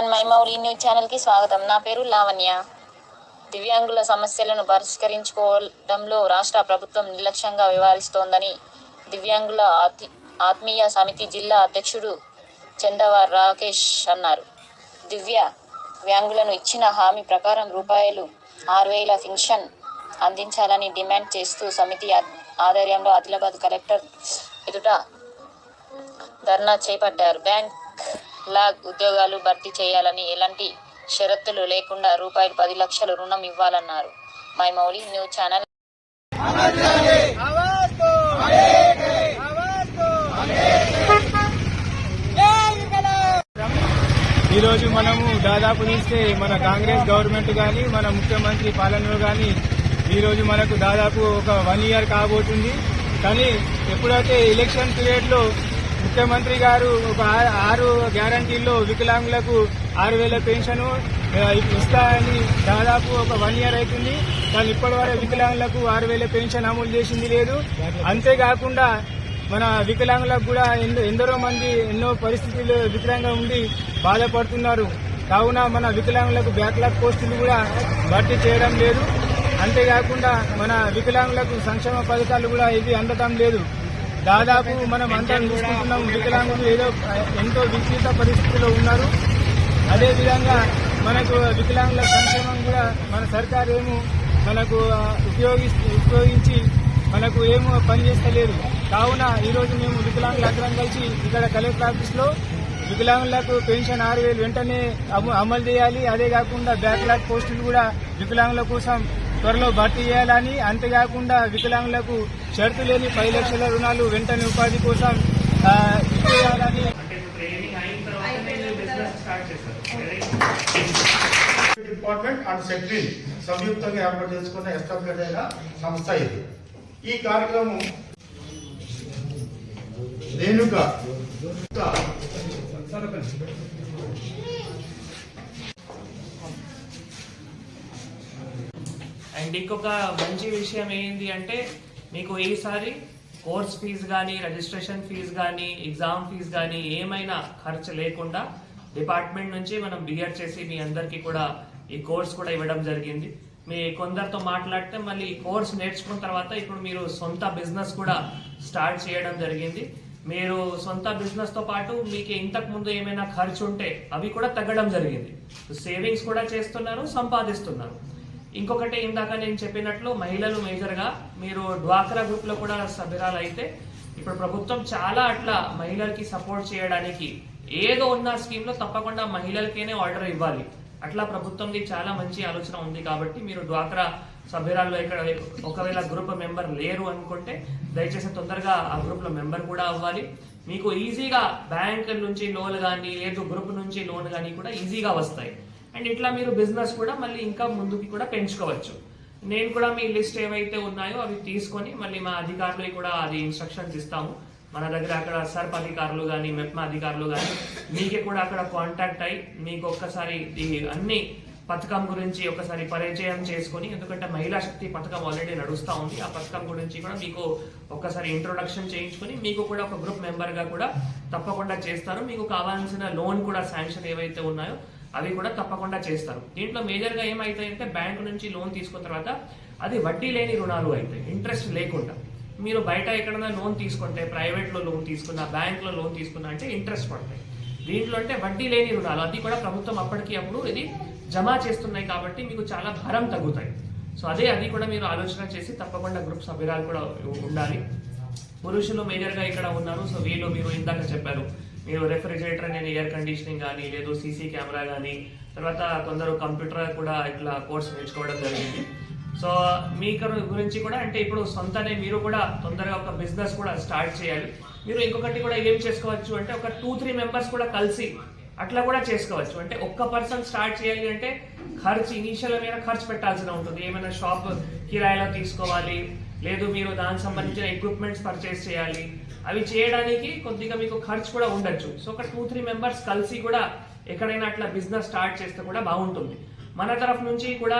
One everyone my Mouli news ఛానల్కి స్వాగతం. నా పేరు లావణ్య. దివ్యాంగుల సమస్యలను పరిష్కరించుకోవడంలో రాష్ట్ర ప్రభుత్వం నిర్లక్ష్యంగా వ్యవహరిస్తోందని దివ్యాంగుల ఆతి ఆత్మీయ సమితి జిల్లా అధ్యక్షుడు చందవార్ రాకేష్ అన్నారు. దివ్య వ్యాంగులను ఇచ్చిన హామీ ప్రకారం రూపాయలు ఆరు వేల పెన్షన్ అందించాలని డిమాండ్ చేస్తూ సమితి ఆధ్వర్యంలో ఆదిలాబాద్ కలెక్టర్ ఎదుట ధర్నా చేపట్టారు. బ్యాంక్ లాగ్ ఉద్యోగాలు భర్తీ చేయాలని ఎలాంటి షరతులు లేకుండా రూపాయలు పది లక్షలు రుణం ఇవ్వాలన్నారు. My Mouli news channel. ఈరోజు మనము దాదాపు చూస్తే మన కాంగ్రెస్ గవర్నమెంట్ కానీ మన ముఖ్యమంత్రి పాలనలో కానీ ఈరోజు మనకు దాదాపు ఒక వన్ ఇయర్ కాబోతుంది. కానీ ఎప్పుడైతే ఎలక్షన్ పీరియడ్లో ముఖ్యమంత్రి గారు ఒక ఆరు గ్యారంటీల్లో వికలాంగులకు ఆరు వేల పెన్షన్ ఇస్తాయని దాదాపు ఒక వన్ ఇయర్ అవుతుంది. కానీ ఇప్పటి వరకు వికలాంగులకు ఆరు వేల పెన్షన్ అమలు చేసింది లేదు. అంతేకాకుండా మన వికలాంగులకు కూడా ఎందరో మంది ఎన్నో పరిస్థితులు వికలాంగా ఉండి బాధపడుతున్నారు. కావున మన వికలాంగులకు బ్యాక్లాగ్ పోస్టులు కూడా భర్తీ చేయడం లేదు. అంతేకాకుండా మన వికలాంగులకు సంక్షేమ పథకాలు కూడా ఇవి అందటం లేదు. దాదాపు మనం అంతా చూసుకుంటున్నాం వికలాంగులు ఏదో ఎంతో విస్తృత పరిస్థితిలో ఉన్నారు. అదేవిధంగా మనకు వికలాంగుల సంక్షేమం కూడా మన సర్కార్ ఏమో మనకు ఉపయోగిస్తూ ఉపయోగి ఉపయోగించి మనకు ఏమో పనిచేస్తలేదు కావున ఈరోజు మేము వికలాంగులు అందరం కలిసి ఇక్కడ కలెక్టర్ ఆఫీస్లో వికలాంగులకు పెన్షన్ ఆరు వేలు వెంటనే అమ- అమలు చేయాలి. అదే కాకుండా బ్యాక్లాగ్ పోస్టులు కూడా వికలాంగుల కోసం త్వరలో భర్తీ చేయాలని. అంతేకాకుండా వికలాంగులకు షరతు లేని పది లక్షల రుణాలు వెంటనే ఉపాధి కోసం ఇచ్చేయాలని డిపార్ట్మెంట్ అండ్ సెక్రటరీ సంయుక్తంగా ఏర్పాటు చేసుకున్న ఎస్టాబ్లిష్ అయిన సంస్థ ఇది. ఈ కార్యక్రమం రేణుక అండ్ ఇంకొక మంచి విషయం ఏంటి అంటే మీకు ఈసారి కోర్స్ ఫీజు కానీ రిజిస్ట్రేషన్ ఫీజు కానీ ఎగ్జామ్ ఫీజు కానీ ఏమైనా ఖర్చు లేకుండా డిపార్ట్మెంట్ నుంచి మనం బియర్ చేసి మీ అందరికీ కూడా ఈ కోర్స్ కూడా ఇవ్వడం జరిగింది. మీ కొందరితో మాట్లాడితే మళ్ళీ ఈ కోర్స్ నేర్చుకున్న తర్వాత ఇప్పుడు మీరు సొంత బిజినెస్ కూడా స్టార్ట్ చేయడం జరిగింది. మీరు సొంత బిజినెస్తో పాటు మీకు ఇంతకుముందు ఏమైనా ఖర్చు ఉంటే అవి కూడా తగ్గడం జరిగింది. సేవింగ్స్ కూడా చేస్తున్నారు సంపాదిస్తున్నారు. ఇంకొకటి ఇందాక నేను చెప్పినట్లు మహిళలు మేజర్గా మీరు డ్వాక్రా గ్రూప్లో కూడా సభ్యురాలు అయితే ఇప్పుడు ప్రభుత్వం చాలా అట్లా మహిళలకి సపోర్ట్ చేయడానికి ఏదో ఉన్న స్కీమ్లో తప్పకుండా మహిళలకేనే ఆర్డర్ ఇవ్వాలి. అట్లా ప్రభుత్వంది చాలా మంచి ఆలోచన ఉంది కాబట్టి మీరు డ్వాక్రా సభ్యురాల్లో ఇక్కడ ఒకవేళ గ్రూప్ మెంబర్ లేరు అనుకుంటే దయచేసి తొందరగా ఆ గ్రూప్లో మెంబర్ కూడా అవ్వాలి. మీకు ఈజీగా బ్యాంక్ నుంచి లోన్ కానీ లేదు గ్రూప్ నుంచి లోన్ కానీ కూడా ఈజీగా వస్తాయి. అండ్ ఇట్లా మీరు బిజినెస్ కూడా మళ్ళీ ఇంకా ముందుకి కూడా పెంచుకోవచ్చు. నేను కూడా మీ లిస్ట్ ఏవైతే ఉన్నాయో అవి తీసుకొని మళ్ళీ మా అధికారులకి కూడా అది ఇన్స్ట్రక్షన్స్ ఇస్తాము. మన దగ్గర అక్కడ సర్ప్ అధికారులు కానీ మెప్మా అధికారులు కానీ మీకే కూడా అక్కడ కాంటాక్ట్ అయ్యి మీకు ఒక్కసారి ఈ అన్ని పథకం గురించి ఒకసారి పరిచయం చేసుకొని ఎందుకంటే మహిళా శక్తి పథకం ఆల్రెడీ నడుస్తూ ఉంది. ఆ పథకం గురించి కూడా మీకు ఒక్కసారి ఇంట్రొడక్షన్ చేయించుకొని మీకు కూడా ఒక గ్రూప్ మెంబర్గా కూడా తప్పకుండా చేస్తారు. మీకు కావాల్సిన లోన్ కూడా శాంక్షన్ ఏవైతే ఉన్నాయో అవి కూడా తప్పకుండా చేస్తారు. దీంట్లో మేజర్గా ఏమైతాయంటే బ్యాంకు నుంచి లోన్ తీసుకున్న తర్వాత అది వడ్డీ లేని రుణాలు అవుతాయి ఇంట్రెస్ట్ లేకుండా. మీరు బయట ఎక్కడైనా లోన్ తీసుకుంటే ప్రైవేట్లో లోన్ తీసుకున్నా బ్యాంక్లో లోన్ తీసుకున్నా అంటే ఇంట్రెస్ట్ పడతాయి. దీంట్లో అంటే వడ్డీ లేని రుణాలు. అది కూడా ప్రభుత్వం అప్పటికి అప్పుడు ఇది జమ చేస్తున్నాయి కాబట్టి మీకు చాలా భారం తగ్గుతాయి. సో అదే అది కూడా మీరు ఆలోచన చేసి తప్పకుండా గ్రూప్ సభ్యురాలు కూడా ఉండాలి. పురుషులు మేజర్గా ఇక్కడ ఉన్నారు. సో వీళ్ళు మీరు ఇందాక చెప్పారు. మీరు రెఫ్రిజిరేటర్ నేను ఎయిర్ కండిషనింగ్ కానీ లేదు సీసీ కెమెరా కానీ తర్వాత కొందరు కంప్యూటర్ కూడా ఇట్లా కోర్స్ నేర్చుకోవడం జరిగింది. సో మీ గురించి కూడా అంటే ఇప్పుడు సొంతనే మీరు కూడా తొందరగా ఒక బిజినెస్ కూడా స్టార్ట్ చేయాలి. మీరు ఇంకొకటి కూడా ఏం చేసుకోవచ్చు అంటే ఒక టూ త్రీ మెంబర్స్ కూడా కలిసి అట్లా కూడా చేసుకోవచ్చు. అంటే ఒక్క పర్సన్ స్టార్ట్ చేయాలి అంటే ఖర్చు ఇనీషియల్ మీద ఖర్చు పెట్టాల్సిన ఉంటుంది. ఏమైనా షాప్ కిరాయిలో తీసుకోవాలి లేదు మీరు దానికి సంబంధించిన ఎక్విప్మెంట్స్ పర్చేస్ చేయాలి. అవి చేయడానికి కొద్దిగా మీకు ఖర్చు కూడా ఉండొచ్చు. సో ఒక టూ త్రీ మెంబర్స్ కలిసి కూడా ఎక్కడైనా అట్లా బిజినెస్ స్టార్ట్ చేస్తే కూడా బాగుంటుంది. మన తరఫు నుంచి కూడా